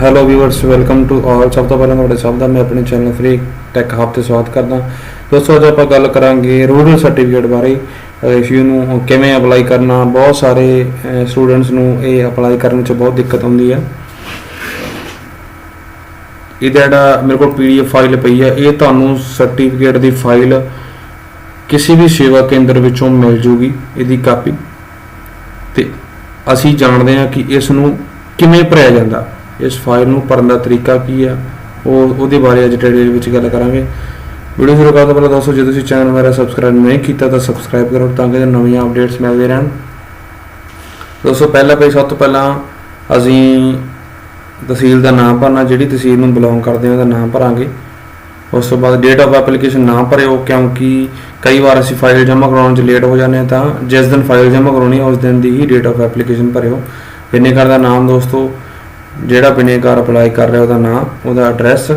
Hello viewers welcome to all ਸਭ ਤੋਂ ਪਹਿਲਾਂ ਤੁਹਾਡੇ ਸਭ ਦਾ ਮੈਂ ਆਪਣੇ ਚੈਨਲ ਫ੍ਰੀ ਟੈਕ ਹਬ ਤੇ ਸਵਾਗਤ ਕਰਦਾ ਦੋਸਤੋ, ਅੱਜ ਆਪਾਂ ਗੱਲ ਕਰਾਂਗੇ ਰੂਰਲ ਸਰਟੀਫਿਕੇਟ ਬਾਰੇ। ਇਸ ਨੂੰ ਕਿਵੇਂ ਅਪਲਾਈ ਕਰਨਾ, ਬਹੁਤ ਸਾਰੇ ਸਟੂਡੈਂਟਸ ਨੂੰ ਇਹ ਅਪਲਾਈ ਕਰਨ 'ਚ ਬਹੁਤ ਦਿੱਕਤ ਆਉਂਦੀ ਹੈ ਇਹਦਾ ਜਿਹੜਾ ਮੇਰੇ ਕੋਲ ਪੀਡੀਐਫ ਫਾਈਲ ਪਈ ਹੈ ਇਹ ਤੁਹਾਨੂੰ ਸਰਟੀਫਿਕੇਟ ਦੀ ਫਾਈਲ ਕਿਸੇ ਵੀ ਸੇਵਾ ਕੇਂਦਰ ਵਿੱਚੋਂ ਮਿਲ ਜੂਗੀ, ਇਹਦੀ ਕਾਪੀ। ਤੇ ਅਸੀਂ ਜਾਣਦੇ ਹਾਂ ਕਿ ਇਸ ਨੂੰ ਕਿਵੇਂ ਭਰਿਆ ਜਾਂਦਾ। ਇਸ ਫਾਈਲ ਨੂੰ ਭਰਨ ਦਾ ਤਰੀਕਾ ਕੀ ਆ? ਉਹ, ਉਹਦੇ ਬਾਰੇ ਅੱਜ ਡਿਟੇਲ ਵਿੱਚ ਗੱਲ ਕਰਾਂਗੇ। ਵੀਡੀਓ ਸ਼ੁਰੂ ਕਰਨ ਤੋਂ ਪਹਿਲਾਂ ਦੋਸਤੋ, ਜੇ ਤੁਸੀਂ ਚੈਨਲ ਮੇਰਾ ਸਬਸਕ੍ਰਾਈਬ ਨਹੀਂ ਕੀਤਾ, ਤਾਂ ਸਬਸਕ੍ਰਾਈਬ ਕਰੋ ਤਾਂ ਕਿ ਨਵੀਆਂ ਅਪਡੇਟਸ ਮਿਲਦੇ ਰਹਿਣ। ਦੋਸਤੋ, ਪਹਿਲਾ ਪੇਜ ਸਭ ਤੋਂ ਪਹਿਲਾਂ ਅਸੀਂ ਤਹਿਸੀਲ ਦਾ ਨਾਮ ਭਰਨਾ, ਜਿਹੜੀ ਤਹਿਸੀਲ ਨੂੰ ਬਿਲੋਂਗ ਕਰਦੇ ਹਾਂ, ਉਹਦਾ ਨਾਮ ਭਰਾਂਗੇ। ਉਸ ਤੋਂ ਬਾਅਦ ਡੇਟ ਆਫ ਐਪਲੀਕੇਸ਼ਨ ਨਾ ਭਰਿਓ, ਕਿਉਂਕਿ ਕਈ ਵਾਰ ਅਸੀਂ ਫਾਈਲ ਜਮ੍ਹਾਂ ਕਰਾਉਣ 'ਚ ਲੇਟ ਹੋ ਜਾਂਦੇ ਹਾਂ, ਤਾਂ ਜਿਸ ਦਿਨ ਫਾਈਲ ਜਮ੍ਹਾਂ ਕਰਾਉਣੀ ਹੈ ਉਸ ਦਿਨ ਦੀ ਹੀ ਡੇਟ ਆਫ ਐਪਲੀਕੇਸ਼ਨ ਭਰਿਓ। ਬਿਨੇਕਾਰ ਦਾ ਨਾਮ ਦੋਸਤੋ ਜਿਹੜਾ ਬਿਨੇਕਾਰ ਅਪਲਾਈ ਕਰ ਰਿਹਾ ਉਹਦਾ ਨਾਮ ਉਹਦਾ ਐਡਰੈਸ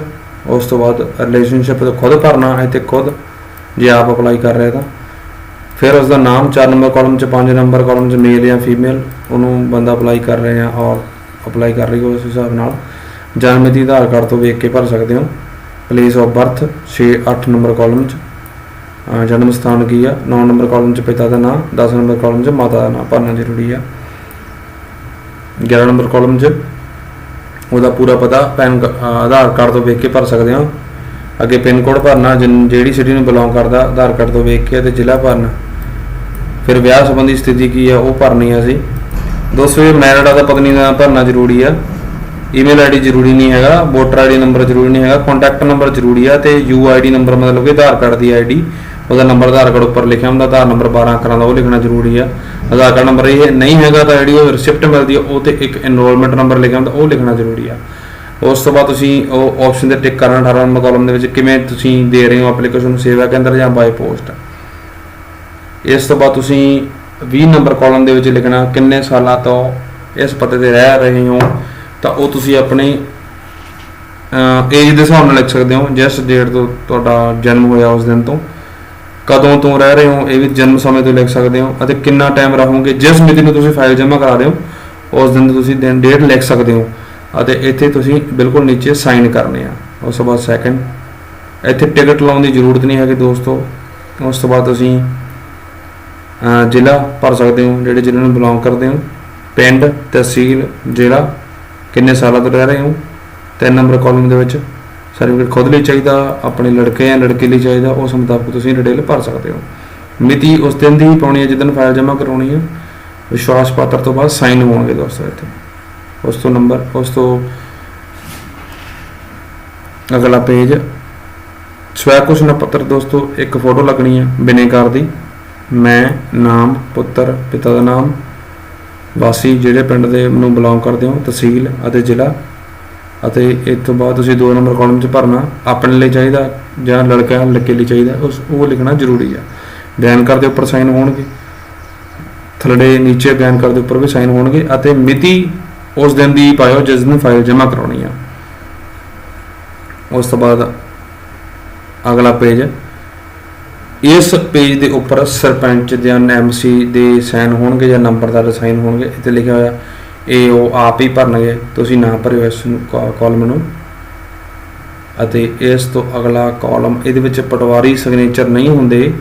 ਉਸ ਤੋਂ ਬਾਅਦ ਰਿਲੇਸ਼ਨਸ਼ਿਪ ਤੋਂ ਖੁਦ ਭਰਨਾ ਹੈ ਤੇ ਖੁਦ ਜੇ ਆਪ ਅਪਲਾਈ ਕਰ ਰਿਹਾ ਤਾਂ। ਫਿਰ ਉਸ ਦਾ ਨਾਮ 4 ਨੰਬਰ ਕਾਲਮ 'ਚ 5 ਨੰਬਰ ਕਾਲਮ 'ਚ ਮੇਲ ਜਾਂ ਫੀਮੇਲ ਉਹਨੂੰ ਬੰਦਾ ਅਪਲਾਈ ਕਰ ਰਿਹਾ ਜਾਂ ਔਰ ਅਪਲਾਈ ਕਰ ਰਹੀ ਹੋ ਉਸ ਹਿਸਾਬ ਨਾਲ। ਜਨਮ ਮਿਤੀ ਆਧਾਰ ਕਾਰਡ ਤੋਂ ਵੇਖ ਕੇ ਭਰ ਸਕਦੇ ਹੋ। Place of birth 6 8 number column 'ਚ। ਜਨਮ ਸਥਾਨ ਕੀ ਆ? 9 ਨੰਬਰ ਕਾਲਮ 'ਚ ਪਿਤਾ ਦਾ ਨਾਮ 10 ਨੰਬਰ ਕਾਲਮ 'ਚ ਮਾਤਾ ਦਾ ਨਾਮ ਭਰਨਾ ਜ਼ਰੂਰੀ ਆ। 11 ਨੰਬਰ ਕਾਲਮ 'ਚ ਉਹਦਾ ਪੂਰਾ ਪਤਾ ਪੈਨ ਕ- ਆਧਾਰ ਕਾਰਡ ਤੋਂ ਵੇਖ ਕੇ ਭਰ ਸਕਦੇ ਹੋ। ਅੱਗੇ ਪਿੰਨ ਕੋਡ ਭਰਨਾ ਜਿਹੜੀ ਸਿਟੀ ਨੂੰ ਬਿਲੋਂਗ ਕਰਦਾ, ਆਧਾਰ ਕਾਰਡ ਤੋਂ ਵੇਖ ਕੇ ਤੇ ਜ਼ਿਲ੍ਹਾ ਭਰਨਾ। ਫਿਰ ਵਿਆਹ ਸੰਬੰਧੀ ਸਥਿਤੀ ਕੀ ਆ, ਉਹ ਭਰਨੀ ਆ ਅਸੀਂ। ਦੋਸਤੋ, ਇਹ ਮੈਰਿਡ ਆ ਦਾ ਪਤਨੀ ਦਾ ਭਰਨਾ ਜ਼ਰੂਰੀ ਆ। ਈਮੇਲ ਆਈਡੀ ਜ਼ਰੂਰੀ ਨਹੀਂ ਹੈਗਾ ਵੋਟਰ ਆਈਡੀ ਨੰਬਰ ਜ਼ਰੂਰੀ ਨਹੀਂ ਹੈਗਾ ਕੰਟੈਕਟ ਨੰਬਰ ਜ਼ਰੂਰੀ ਆ ਤੇ ਯੂ ਆਈਡੀ ਨੰਬਰ ਮਤਲਬ ਕਿ ਆਧਾਰ ਕਾਰਡ ਦੀ ਆਈਡੀ ਉਹਦਾ ਨੰਬਰ ਆਧਾਰ ਕਾਰਡ ਉੱਪਰ ਲਿਖਿਆ ਹੁੰਦਾ, ਆਧਾਰ ਨੰਬਰ 12 ਅੱਖਰਾਂ ਦਾ ਉਹ ਲਿਖਣਾ ਜ਼ਰੂਰੀ ਆ। ਆਧਾਰ ਕਾਰਡ ਨੰਬਰ ਇਹ ਨਹੀਂ ਹੈਗਾ ਤਾਂ ਜਿਹੜੀ ਉਹ ਰਿਸਿਪਟ ਮਿਲਦੀ ਆ, ਉਹ ਤੇ ਇੱਕ ਐਨਰੋਲਮੈਂਟ ਨੰਬਰ ਲਿਖਿਆ ਹੁੰਦਾ, ਉਹ ਲਿਖਣਾ ਜ਼ਰੂਰੀ ਆ। ਉਸ ਤੋਂ ਬਾਅਦ ਤੁਸੀਂ ਉਹ ਆਪਸ਼ਨ ਤੇ ਟਿਕ ਕਰਨਾ 18 ਨੰਬਰ ਕਾਲਮ ਦੇ ਵਿੱਚ ਕਿਵੇਂ ਤੁਸੀਂ ਦੇ ਰਹੇ ਹੋ ਐਪਲੀਕੇਸ਼ਨ ਨੂੰ, ਸੇਵਾ ਕੇਂਦਰ ਜਾਂ ਬਾਈ ਪੋਸਟ ਇਸ ਤੋਂ ਬਾਅਦ ਤੁਸੀਂ 20 ਨੰਬਰ ਕਾਲਮ ਦੇ ਵਿੱਚ ਲਿਖਣਾ, ਕਿੰਨੇ ਸਾਲਾਂ ਤੋਂ ਇਸ ਪਤੇ ਤੇ ਰਹਿ ਰਹੇ ਹੋ, ਤਾਂ ਉਹ ਤੁਸੀਂ ਆਪਣੀ ਏਜ ਦੇ ਹਿਸਾਬ ਨਾਲ ਲਿਖ ਸਕਦੇ ਹੋ, ਜਿਸ ਡੇਟ ਤੋਂ ਤੁਹਾਡਾ ਜਨਮ ਹੋਇਆ ਉਸ ਦਿਨ ਤੋਂ। ਕਦੋਂ ਤੋਂ ਰਹਿ ਰਹੇ ਹੋ, ਇਹ ਵੀ ਜਨਮ ਸਮੇਂ ਤੋਂ ਲਿਖ ਸਕਦੇ ਹੋ ਅਤੇ ਕਿੰਨਾ ਟਾਈਮ ਰਹੋਗੇ, ਜਿਸ ਮਿਤੀ ਨੂੰ ਤੁਸੀਂ ਫਾਈਲ ਜਮ੍ਹਾਂ ਕਰਾ ਰਹੇ ਹੋ, ਉਸ ਦਿਨ ਤੁਸੀਂ ਦਿਨ ਡੇਟ ਲਿਖ ਸਕਦੇ ਹੋ ਅਤੇ ਇੱਥੇ ਤੁਸੀਂ ਬਿਲਕੁਲ ਨੀਚੇ ਸਾਈਨ ਕਰਨੇ ਆ। ਉਸ ਤੋਂ ਬਾਅਦ ਸੈਕਿੰਡ ਇੱਥੇ ਟਿਕਟ ਲਾਉਣ ਦੀ ਜ਼ਰੂਰਤ ਨਹੀਂ ਹੈਗੀ ਦੋਸਤੋ। ਉਸ ਤੋਂ ਬਾਅਦ ਤੁਸੀਂ ਜ਼ਿਲ੍ਹਾ ਭਰ ਸਕਦੇ ਹੋ, ਜਿਹੜੇ ਜ਼ਿਲ੍ਹੇ ਨੂੰ ਬਿਲੋਂਗ ਕਰਦੇ ਹੋ। ਪਿੰਡ, ਤਹਿਸੀਲ, ਜ਼ਿਲ੍ਹਾ, ਕਿੰਨੇ ਸਾਲਾਂ ਤੋਂ ਰਹਿ ਰਹੇ ਹੋ? ਤਿੰਨ ਨੰਬਰ ਕਾਲਮ ਦੇ ਵਿੱਚ। ਸਰਟੀਫਿਕੇਟ ਖੁਦ ਲਈ ਚਾਹੀਦਾ, ਆਪਣੇ ਲੜਕੇ ਜਾਂ ਲੜਕੀ ਲਈ ਚਾਹੀਦਾ ਉਸ ਮੁਤਾਬਕ ਤੁਸੀਂ ਡਿਟੇਲ ਭਰ ਸਕਦੇ ਹੋ। ਮਿਤੀ ਉਸ ਦਿਨ ਦੀ ਪਾਉਣੀ ਹੈ ਜਿੱਦਣ ਫਾਈਲ ਜਮ੍ਹਾਂ ਕਰਾਉਣੀ ਹੈ। ਵਿਸ਼ਵਾਸ ਪਾਤਰ ਤੋਂ ਬਾਅਦ ਸਾਈਨ ਹੋਣਗੇ ਦੋਸਤੋ ਇੱਥੇ। ਉਸ ਤੋਂ ਨੰਬਰ, ਉਸ ਤੋਂ ਅਗਲਾ ਪੇਜ। ਸਵੈ ਘੋਸ਼ਣਾ ਪੱਤਰ ਦੋਸਤੋ, ਇੱਕ ਫੋਟੋ ਲੱਗਣੀ ਹੈ ਬਿਨੇਕਾਰ ਦੀ। ਮੈਂ, ਨਾਮ, ਪੁੱਤਰ, ਪਿਤਾ ਦਾ ਨਾਮ, ਵਾਸੀ ਜਿਹੜੇ ਪਿੰਡ ਦੇ ਨੂੰ ਬਿਲੋਂਗ ਕਰਦੇ ਹੋ, ਤਹਿਸੀਲ ਅਤੇ ਜ਼ਿਲ੍ਹਾ। ਅਤੇ ਇਸ ਤੋਂ ਬਾਅਦ ਤੁਸੀਂ ਦੋ ਨੰਬਰ ਕਾਲਮ 'ਚ ਭਰਨਾ, ਆਪਣੇ ਲਈ ਚਾਹੀਦਾ ਜਾਂ ਲੜਕਾ ਲੜਕੇ ਲਈ ਚਾਹੀਦਾ, ਉਸ ਉਹ ਲਿਖਣਾ ਜ਼ਰੂਰੀ ਆ। ਬਿਆਨ ਕਰ ਦੇ ਉੱਪਰ ਸਾਈਨ ਹੋਣਗੇ। ਥੱਲੜੇ ਨੀਚੇ ਬਿਆਨ ਕਰ ਦੇ ਉੱਪਰ ਵੀ ਸਾਈਨ ਹੋਣਗੇ ਅਤੇ ਮਿਤੀ ਉਸ ਦਿਨ ਦੀ ਪਾਇਓ ਜਿਸ ਦਿਨ ਫਾਈਲ ਜਮ੍ਹਾਂ ਕਰਾਉਣੀ ਆ। ਉਸ ਤੋਂ ਬਾਅਦ ਅਗਲਾ ਪੇਜ ਇਸ ਪੇਜ ਦੇ ਉੱਪਰ ਸਰਪੰਚ ਜਾਂ ਐਮਸੀ ਦੇ ਸਾਈਨ ਹੋਣਗੇ ਜਾਂ ਨੰਬਰਦਾਰ ਸਾਈਨ ਹੋਣਗੇ, ਇੱਥੇ ਲਿਖਿਆ ਹੋਇਆ। ਇਹ ਉਹ ਆਪ ਹੀ ਭਰਨਗੇ। ਤੁਸੀਂ ਨਾ ਭਰਿਓ ਇਸ ਨੂੰ ਕਾਲਮ ਨੂੰ। ਅਤੇ ਇਸ ਤੋਂ ਅਗਲਾ ਕਾਲਮ, ਇਹਦੇ ਵਿੱਚ ਪਟਵਾਰੀ ਸਿਗਨੇਚਰ ਨਹੀਂ ਹੁੰਦੇ।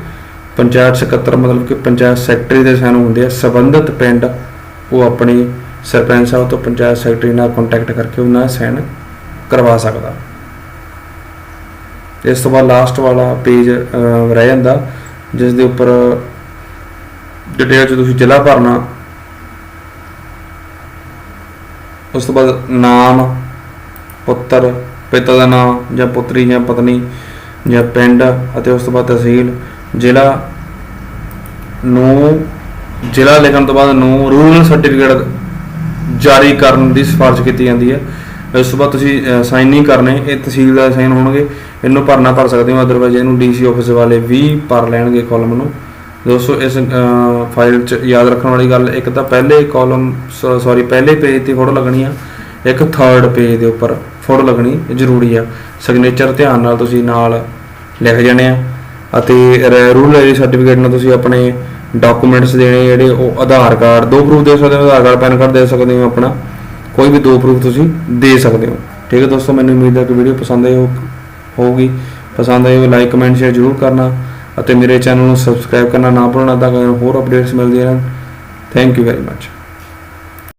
ਪੰਚਾਇਤ ਸਕੱਤਰ ਮਤਲਬ ਕਿ ਪੰਚਾਇਤ ਸੈਕਟਰੀ ਦੇ ਸਾਈਨ ਹੁੰਦੇ ਆ। ਸੰਬੰਧਿਤ ਪਿੰਡ, ਉਹ ਆਪਣੇ ਸਰਪੰਚ ਸਾਹਿਬ ਤੋਂ ਪੰਚਾਇਤ ਸੈਕਟਰੀ ਨਾਲ ਕੰਟੈਕਟ ਕਰਕੇ ਉਹਨਾਂ ਦਾ ਸਾਈਨ ਕਰਵਾ ਸਕਦਾ। ਇਸ ਤੋਂ ਬਾਅਦ ਲਾਸਟ ਵਾਲਾ ਪੇਜ ਰਹਿ ਜਾਂਦਾ ਜਿਸ ਦੇ ਉੱਪਰ ਡਿਟੇਲ ਚ ਤੁਸੀਂ ਜ਼ਿਲ੍ਹਾ ਭਰਨਾ ਉਸ ਤੋਂ ਬਾਅਦ ਨਾਮ, ਪੁੱਤਰ, ਪਿਤਾ ਦਾ ਨਾਮ ਜਾਂ ਪੁੱਤਰੀ ਜਾਂ ਪਤਨੀ ਜਾਂ ਪਿੰਡ ਅਤੇ ਉਸ ਤੋਂ ਬਾਅਦ ਤਹਿਸੀਲ, ਜ਼ਿਲ੍ਹਾ ਨੂੰ, ਜ਼ਿਲ੍ਹਾ ਲਿਖਣ ਤੋਂ ਬਾਅਦ ਨੂੰ ਰੂਰਲ ਸਰਟੀਫਿਕੇਟ ਜਾਰੀ ਕਰਨ ਦੀ ਸਿਫਾਰਿਸ਼ ਕੀਤੀ ਜਾਂਦੀ ਹੈ। ਇਸ ਤੋਂ ਬਾਅਦ ਤੁਸੀਂ ਸਾਈਨ ਨਹੀਂ ਕਰਨੇ, ਇਹ ਤਹਿਸੀਲ ਦਾ ਸਾਈਨ ਹੋਣਗੇ। ਇਹਨੂੰ ਭਰਨਾ ਭਰ ਸਕਦੇ ਹੋ ਅਦਰਵਾਈਜ਼ ਇਹਨੂੰ ਡੀਸੀ ਆਫਿਸ ਵਾਲੇ ਵੀ ਭਰ ਲੈਣਗੇ ਕਾਲਮ ਨੂੰ। ਦੋਸਤੋ, ਇਸ ਫਾਈਲ 'ਚ ਯਾਦ ਰੱਖਣ ਵਾਲੀ ਗੱਲ, ਇੱਕ ਤਾਂ ਪਹਿਲੇ ਕਾਲਮ ਸੌਰੀ ਪਹਿਲੇ ਪੇਜ ਤੇ ਫੋਟੋ ਲੱਗਣੀ ਆ, ਇੱਕ ਥਰਡ ਪੇਜ ਦੇ ਉੱਪਰ ਫੋਟੋ ਲੱਗਣੀ ਜ਼ਰੂਰੀ ਆ। ਸਿਗਨੇਚਰ ਧਿਆਨ ਨਾਲ ਤੁਸੀਂ ਨਾਲ ਲਿਖ ਜਾਣੇ ਆ, ਅਤੇ ਰੂਰਲ ਏਰੀਆ ਸਰਟੀਫਿਕੇਟ ਨਾਲ ਤੁਸੀਂ ਆਪਣੇ ਡਾਕੂਮੈਂਟਸ ਦੇਣੇ, ਜਿਹੜੇ ਉਹ ਆਧਾਰ ਕਾਰਡ, ਦੋ ਪ੍ਰੂਫ ਦੇ ਸਕਦੇ ਹੋ, ਆਧਾਰ ਕਾਰਡ, ਪੈਨ ਕਾਰਡ ਦੇ ਸਕਦੇ ਹੋ ਆਪਣਾ, ਕੋਈ ਵੀ ਦੋ ਪ੍ਰੂਫ ਤੁਸੀਂ ਦੇ ਸਕਦੇ ਹੋ। ਠੀਕ ਹੈ ਦੋਸਤੋ, ਮੈਨੂੰ ਉਮੀਦ ਹੈ ਕਿ ਵੀਡੀਓ ਪਸੰਦ ਆਈ ਹੋਊਗੀ। ਪਸੰਦ ਆਈ ਹੋ ਲਾਈਕ ਕਮੈਂਟ ਸ਼ੇਅਰ ਜ਼ਰੂਰ ਕਰਨਾ। ਅਤੇ ਮੇਰੇ ਚੈਨਲ ਨੂੰ ਸਬਸਕ੍ਰਾਈਬ ਕਰਨਾ ਨਾ ਭੁੱਲਣਾ ਤਾਂ ਕਿ ਹੋਰ ਅਪਡੇਟਸ ਮਿਲਦੀਆਂ ਰਹਿਣ। Thank you very much